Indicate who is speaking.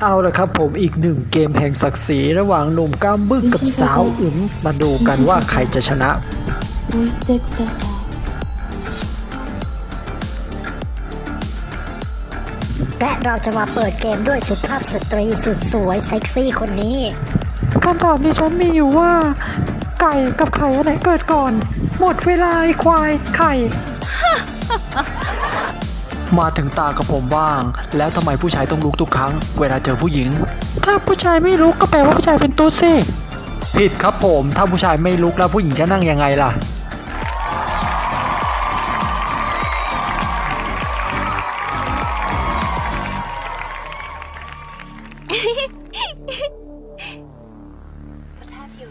Speaker 1: เอาละครับผมอีกหนึ่งเกมแห่งศักดิ์ศรีระหว่างหนุ่มก้ามบึกกับสาวอึ๋มมาดูกันว่าใครจะชนะ
Speaker 2: 向いてください
Speaker 3: และเราจะมาเปิดเกมด้วยสุภาพสตรีสุดสวยเซ็กซี่คนนี้
Speaker 4: คำถามที่ฉันมีอยู่ว่า ไก่กับไข่อันไหนเกิดก่อน หมดเวลาไอ้ควายไข่
Speaker 1: มาถึงตากับผมบ้าง แล้วทำไมผู้ชายต้องลุกทุกครั้ง เวลาเจอผู้หญิง
Speaker 4: ถ้าผู้ชายไม่ลุกก็แปลว่าผู้ชายเป็นตุ๊ดสิ
Speaker 1: ผิดครับผมถ้าผู้ชายไม่ลุกแล้วผู้หญิงจะนั่งยังไงล่ะ